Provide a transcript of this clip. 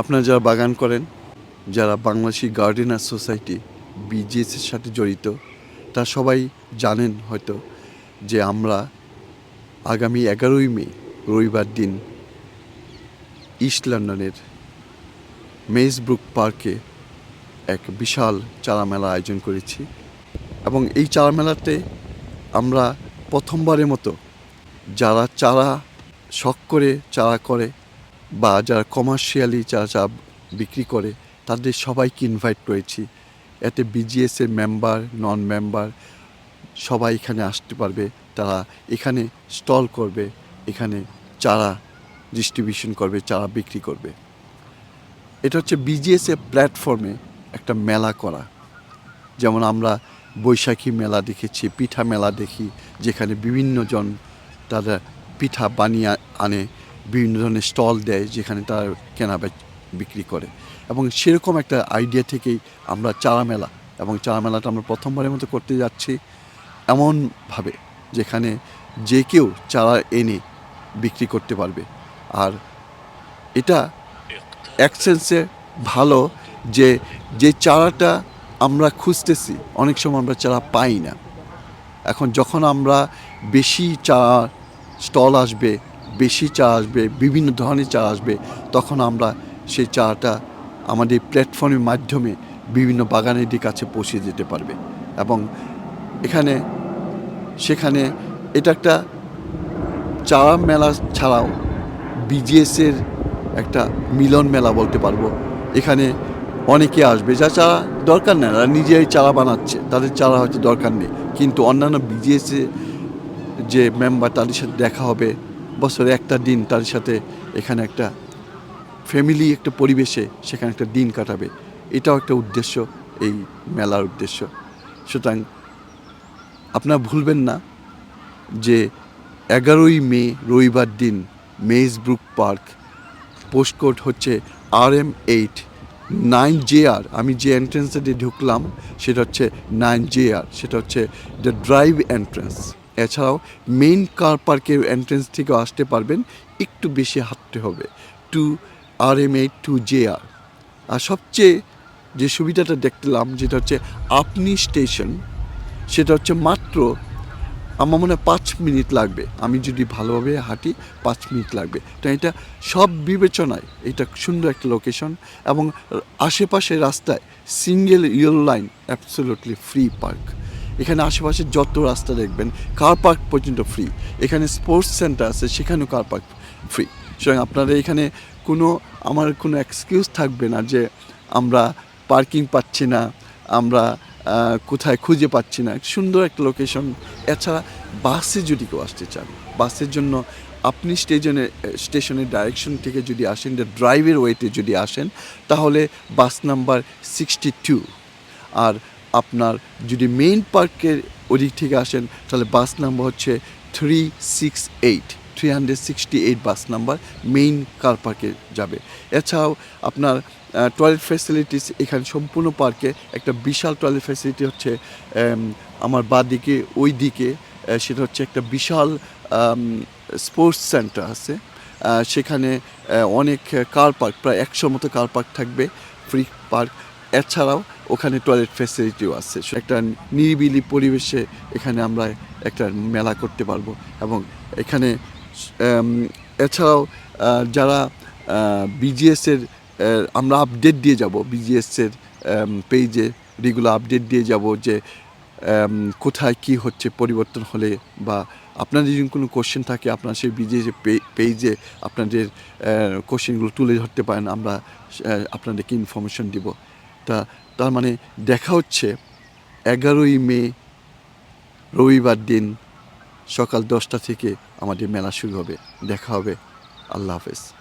আপনারা যারা বাগান করেন, যারা বাংলাদেশি গার্ডেনার সোসাইটি বিজিএসের সাথে জড়িত তা সবাই জানেন হয়তো যে আমরা আগামী এগারোই মে, রবিবার দিন ইস্ট লন্ডনের মেজব্রুক পার্কে এক বিশাল চারা মেলা আয়োজন করেছি। এবং এই চারা মেলাতে আমরা প্রথমবারের মতো যারা চারা শখ করে চারা করে বা যারা কমার্শিয়ালি চারা চা বিক্রি করে, তাদের সবাইকে ইনভাইট করেছি। এতে বিজিএসের মেম্বার নন মেম্বার সবাই এখানে আসতে পারবে। তারা এখানে স্টল করবে, এখানে চারা ডিস্ট্রিবিউশন করবে, চারা বিক্রি করবে। এটা হচ্ছে বিজিএসের প্ল্যাটফর্মে একটা মেলা করা। যেমন আমরা বৈশাখী মেলা দেখেছি, পিঠা মেলা দেখি, যেখানে বিভিন্ন জন তারা পিঠা বানিয়ে আনে। বিভিন্ন ধরনের স্টল দেয় যেখানে তারা কেনা বিক্রি করে। এবং সেরকম একটা আইডিয়া থেকেই আমরা চারা মেলা এবং চারা মেলাটা আমরা প্রথমবারের মতো করতে যাচ্ছি এমনভাবে যেখানে যে কেউ চারা এনে বিক্রি করতে পারবে। আর এটা এক সেন্সে ভালো যে যে চারাটা আমরা খুঁজতেছি, অনেক সময় আমরা চারা পাই না। এখন যখন আমরা বেশি চারা স্টল আসবে বেশি চা আসবে, বিভিন্ন ধরনের চা আসবে, তখন আমরা সেই চাটা আমাদের প্ল্যাটফর্মের মাধ্যমে বিভিন্ন বাগানেরদের কাছে পৌঁছে যেতে পারবে। এবং এখানে, সেখানে এটা একটা চারা মেলা ছাড়াও বিজিএসের একটা মিলন মেলা বলতে পারব। এখানে অনেকে আসবে, যা চারা দরকার নেই, তারা নিজেই চারা বানাচ্ছে, তাদের চারা হয়তো দরকার নেই। কিন্তু অন্যান্য বিজিএসে যে মেম্বার তাদের সাথে দেখা হবে বছরে একটা দিন তার সাথে এখানে একটা ফ্যামিলি একটা পরিবেশে সেখানে একটা দিন কাটাবে। এটাও একটা উদ্দেশ্য, এই মেলার উদ্দেশ্য। সুতরাং আপনারা ভুলবেন না যে এগারোই মে, রবিবার দিন মেজব্রুক পার্ক পোস্টকোড হচ্ছে আর M eight nine J R আমি যে এন্ট্রেন্সে দিয়ে ঢুকলাম, সেটা হচ্ছে নাইন জে আর সেটা হচ্ছে দ্য ড্রাইভ এন্ট্রেন্স এছাড়াও মেইন কার পার্কের এন্ট্রেন্স থেকেও আসতে পারবেন, একটু বেশি হাঁটতে হবে। Two R M eight two J R আর সবচেয়ে যে সুবিধাটা দেখলাম, যেটা হচ্ছে আপনি স্টেশন সেটা হচ্ছে মাত্র আমার মনে হয় পাঁচ মিনিট লাগবে। আমি যদি ভালোভাবে হাঁটি, পাঁচ মিনিট লাগবে। তো এটা সব বিবেচনায়, এটা সুন্দর একটা লোকেশন এবং আশেপাশে রাস্তায় single yellow line absolutely free park এখানে আশেপাশে যত রাস্তা দেখবেন কার পার্ক পর্যন্ত ফ্রি এখানে স্পোর্টস সেন্টার আছে, সেখানেও কার পার্ক ফ্রি সুতরাং আপনারা এখানে কোনো, আমার কোনো এক্সকিউজ থাকবে না যে আমরা পার্কিং পাচ্ছি না, আমরা কোথায় খুঁজে পাচ্ছি না। সুন্দর একটা লোকেশন এছাড়া বাসে যদি কেউ আসতে চান, বাসের জন্য আপনি স্টেশনে, স্টেশনের ডাইরেকশন থেকে যদি আসেন ড্রাইভের ওয়েতে যদি আসেন, তাহলে বাস নাম্বার সিক্সটি টু আর আপনার যদি মেইন পার্কের ওদিক থেকে আসেন, তাহলে বাস নাম্বার হচ্ছে three six eight three hundred sixty eight bus number main car পার্কে যাবে। এছাড়াও আপনার টয়লেট ফ্যাসিলিটিস এখানে সম্পূর্ণ পার্কে একটা বিশাল টয়লেট ফ্যাসিলিটি হচ্ছে আমার বাঁ দিকে ওই দিকে সেটা হচ্ছে একটা বিশাল স্পোর্টস সেন্টার আছে। সেখানে অনেক কার পার্ক প্রায় একশো মতো কার পার্ক থাকবে ফ্রি পার্ক এছাড়াও ওখানে টয়লেট ফ্যাসিলিটিও আছে। একটা নিরিবিলি পরিবেশে এখানে আমরা একটা মেলা করতে পারব এবং এখানে এছাড়াও যারা বিজিএসের আমরা আপডেট দিয়ে যাব। বিজিএসের পেজে রেগুলার আপডেট দিয়ে যাব যে কোথায় কি হচ্ছে, পরিবর্তন হলে বা আপনাদের যদি কোনো কোশ্চেন থাকে, আপনারা সেই বিজিএস পেজে আপনাদের কোশ্চেনগুলো তুলে ধরতে পারেন। আমরা আপনাদেরকে ইনফরমেশন দিব। তা তার মানে দেখা হচ্ছে এগারোই মে, রবিবার দিন সকাল দশটা থেকে আমাদের মেলা শুরু হবে। দেখা হবে। আল্লাহ হাফেজ।